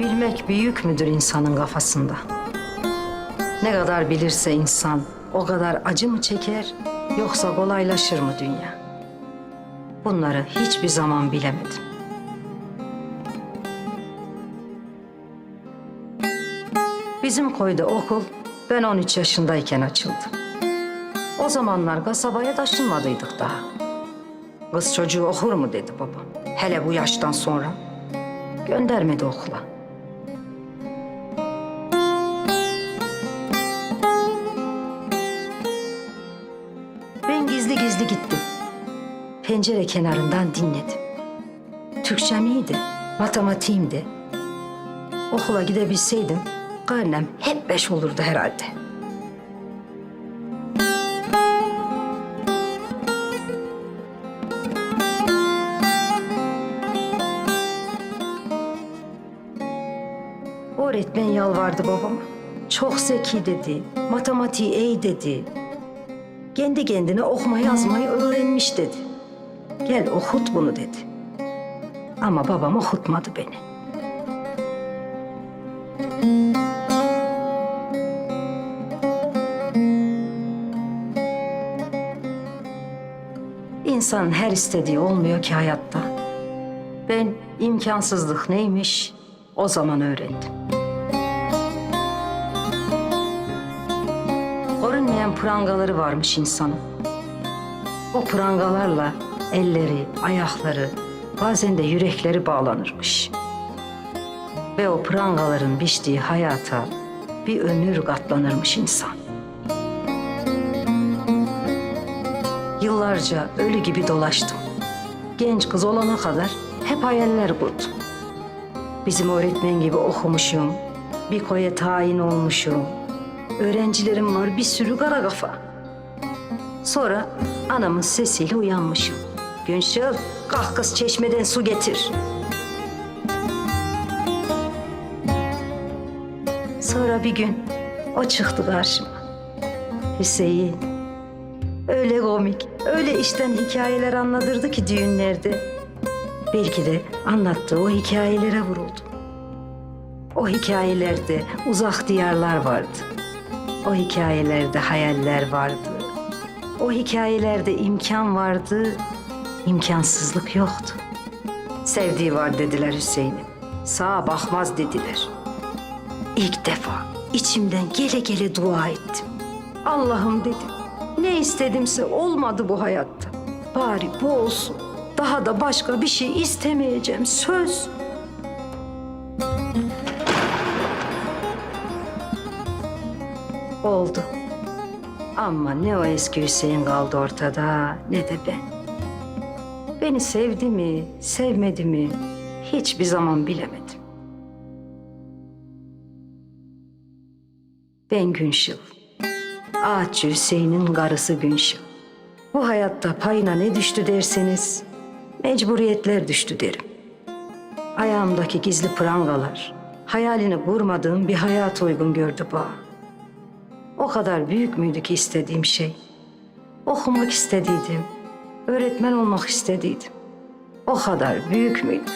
Bilmek bir yük müdür insanın kafasında? Ne kadar bilirse insan o kadar acı mı çeker yoksa kolaylaşır mı dünya? Bunları hiçbir zaman bilemedim. Bizim koyda okul ben 13 yaşındayken açıldı. O zamanlar kasabaya taşınmadıydık daha. Kız çocuğu okur mu dedi babam. Hele bu yaştan sonra. Göndermedi okula. Gizli gittim. Pencere kenarından dinledim. Türkçem iyiydi, matematiğim. Okula gidebilseydim karnem hep beş olurdu herhalde. Öğretmen yalvardı babama. Çok zeki dedi, matematiği iyi dedi. Kendi kendine okuma yazmayı öğrenmiş dedi. Gel okut bunu dedi. Ama babam okutmadı beni. İnsanın her istediği olmuyor ki hayatta. Ben imkansızlık neymiş o zaman öğrendim. Görünmeyen prangaları varmış insanın. O prangalarla elleri, ayakları, bazen de yürekleri bağlanırmış. Ve o prangaların biçtiği hayata bir ömür katlanırmış insan. Yıllarca ölü gibi dolaştım. Genç kız olana kadar hep hayaller kurdum. Bizim öğretmen gibi okumuşum, bir koya tayin olmuşum. Öğrencilerim var bir sürü kara kafa. Sonra anamın sesiyle uyanmışım. Günşil, kalk kız çeşmeden su getir. Sonra bir gün o çıktı karşıma. Hüseyin. Öyle komik, öyle işten hikayeler anlatırdı ki düğünlerde. Belki de anlattığı o hikayelere vuruldu. O hikayelerde uzak diyarlar vardı. O hikayelerde hayaller vardı. O hikayelerde imkan vardı, imkansızlık yoktu. Sevdiği var dediler Hüseyin'in. Sağa bakmaz dediler. İlk defa içimden gele gele dua ettim. Allah'ım dedim. Ne istedimse olmadı bu hayatta. Bari bu olsun. Daha da başka bir şey istemeyeceğim. Söz. Oldu. Ama ne o eski Hüseyin kaldı ortada ne de ben. Beni sevdi mi, sevmedi mi hiçbir zaman bilemedim. Ben Günşil. Ağaççı Hüseyin'in karısı Günşil. Bu hayatta payına ne düştü derseniz mecburiyetler düştü derim. Ayağımdaki gizli prangalar, hayalini kurmadığım bir hayat uygun gördü bana. O kadar büyük müydü ki istediğim şey? Okumak istediydim. Öğretmen olmak istediydim. O kadar büyük müydü?